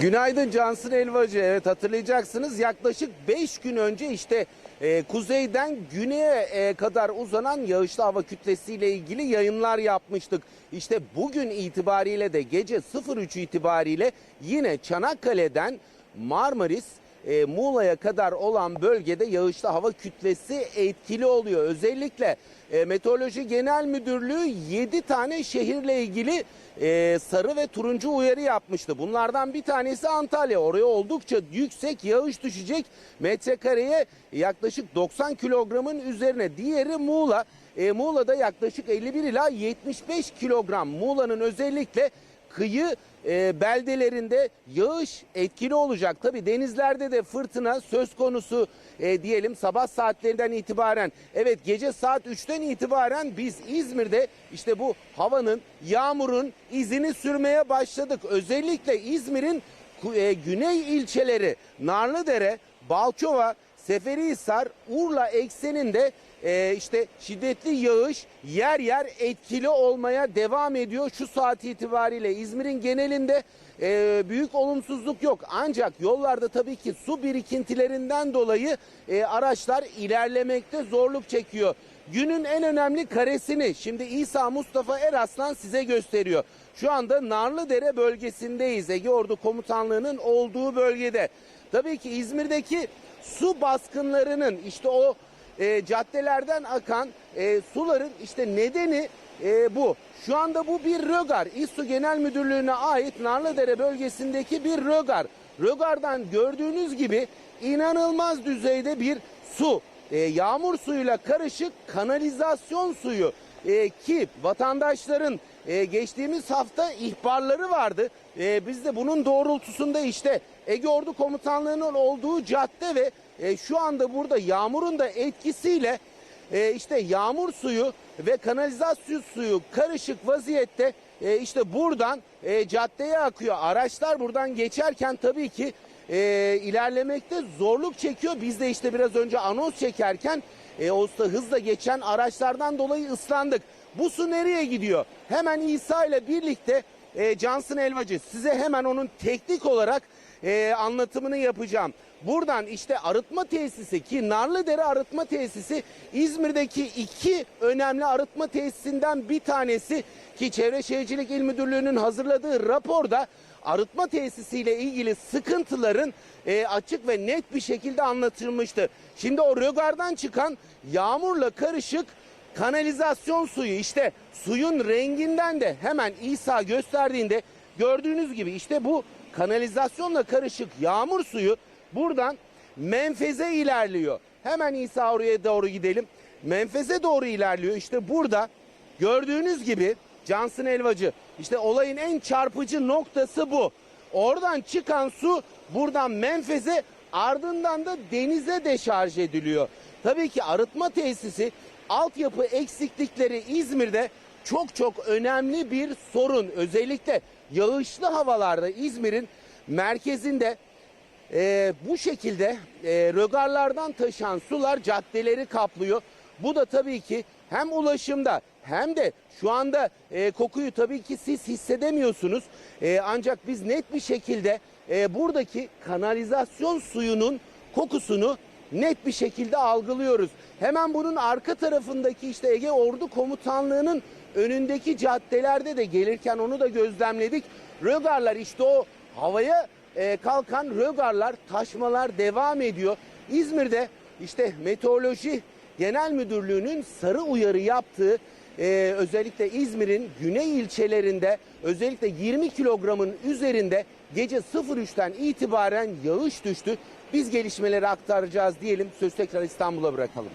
Günaydın Cansın Elvacı. Evet hatırlayacaksınız yaklaşık 5 gün önce işte e, kuzeyden güneye e, kadar uzanan yağışlı hava kütlesiyle ilgili yayınlar yapmıştık. İşte bugün itibariyle de gece 03 itibariyle yine Çanakkale'den Marmaris e, Muğla'ya kadar olan bölgede yağışlı hava kütlesi etkili oluyor. Özellikle e, Meteoroloji Genel Müdürlüğü 7 tane şehirle ilgili e, sarı ve turuncu uyarı yapmıştı. Bunlardan bir tanesi Antalya. Oraya oldukça yüksek yağış düşecek. Metrekareye yaklaşık 90 kilogramın üzerine. Diğeri Muğla. E, Muğla'da yaklaşık 51 ila 75 kilogram. Muğla'nın özellikle kıyı e, beldelerinde yağış etkili olacak. Tabi denizlerde de fırtına söz konusu e, diyelim sabah saatlerinden itibaren. Evet gece saat 3'ten itibaren biz İzmir'de işte bu havanın yağmurun izini sürmeye başladık. Özellikle İzmir'in e, güney ilçeleri Narlıdere, Balçova, Seferihisar, Urla ekseninde e, işte şiddetli yağış yer yer etkili olmaya devam ediyor. Şu saat itibariyle İzmir'in genelinde e, büyük olumsuzluk yok. Ancak yollarda tabii ki su birikintilerinden dolayı e, araçlar ilerlemekte zorluk çekiyor. Günün en önemli karesini şimdi İsa Mustafa Eraslan size gösteriyor. Şu anda Narlıdere bölgesindeyiz. Ege Ordu Komutanlığı'nın olduğu bölgede. Tabii ki İzmir'deki su baskınlarının işte o e, caddelerden akan e, suların işte nedeni e, bu. Şu anda bu bir rögar. İSSU Genel Müdürlüğü'ne ait Narlıdere bölgesindeki bir rögar. Rögardan gördüğünüz gibi inanılmaz düzeyde bir su. E, yağmur suyuyla karışık kanalizasyon suyu e, ki vatandaşların e, geçtiğimiz hafta ihbarları vardı. E, biz de bunun doğrultusunda işte Ege Ordu Komutanlığı'nın olduğu cadde ve e, şu anda burada yağmurun da etkisiyle e, işte yağmur suyu ve kanalizasyon suyu karışık vaziyette e, işte buradan e, caddeye akıyor. Araçlar buradan geçerken tabii ki e, ilerlemekte zorluk çekiyor. Biz de işte biraz önce anons çekerken e, o hızla geçen araçlardan dolayı ıslandık. Bu su nereye gidiyor? Hemen İsa ile birlikte e, Cansın Elvacı size hemen onun teknik olarak e, anlatımını yapacağım. Buradan işte arıtma tesisi ki Narlıdere arıtma tesisi İzmir'deki iki önemli arıtma tesisinden bir tanesi ki Çevre Şehircilik İl Müdürlüğü'nün hazırladığı raporda arıtma tesisiyle ilgili sıkıntıların e, açık ve net bir şekilde anlatılmıştı. Şimdi o rögardan çıkan yağmurla karışık kanalizasyon suyu işte suyun renginden de hemen İsa gösterdiğinde gördüğünüz gibi işte bu kanalizasyonla karışık yağmur suyu buradan menfeze ilerliyor. Hemen İsa oraya doğru gidelim. Menfeze doğru ilerliyor. İşte burada gördüğünüz gibi Cansın Elvacı işte olayın en çarpıcı noktası bu. Oradan çıkan su buradan menfeze ardından da denize deşarj ediliyor. Tabii ki arıtma tesisi altyapı eksiklikleri İzmir'de çok çok önemli bir sorun. Özellikle yağışlı havalarda İzmir'in merkezinde e, bu şekilde e, rögarlardan taşan sular caddeleri kaplıyor. Bu da tabii ki hem ulaşımda hem de şu anda e, kokuyu tabii ki siz hissedemiyorsunuz. E, ancak biz net bir şekilde e, buradaki kanalizasyon suyunun kokusunu net bir şekilde algılıyoruz. Hemen bunun arka tarafındaki işte Ege Ordu Komutanlığı'nın önündeki caddelerde de gelirken onu da gözlemledik. Rögarlar işte o havaya e, kalkan rögarlar, taşmalar devam ediyor. İzmir'de işte meteoroloji genel müdürlüğünün sarı uyarı yaptığı e, özellikle İzmir'in güney ilçelerinde özellikle 20 kilogramın üzerinde gece 03'ten itibaren yağış düştü. Biz gelişmeleri aktaracağız diyelim. Söz tekrar İstanbul'a bırakalım.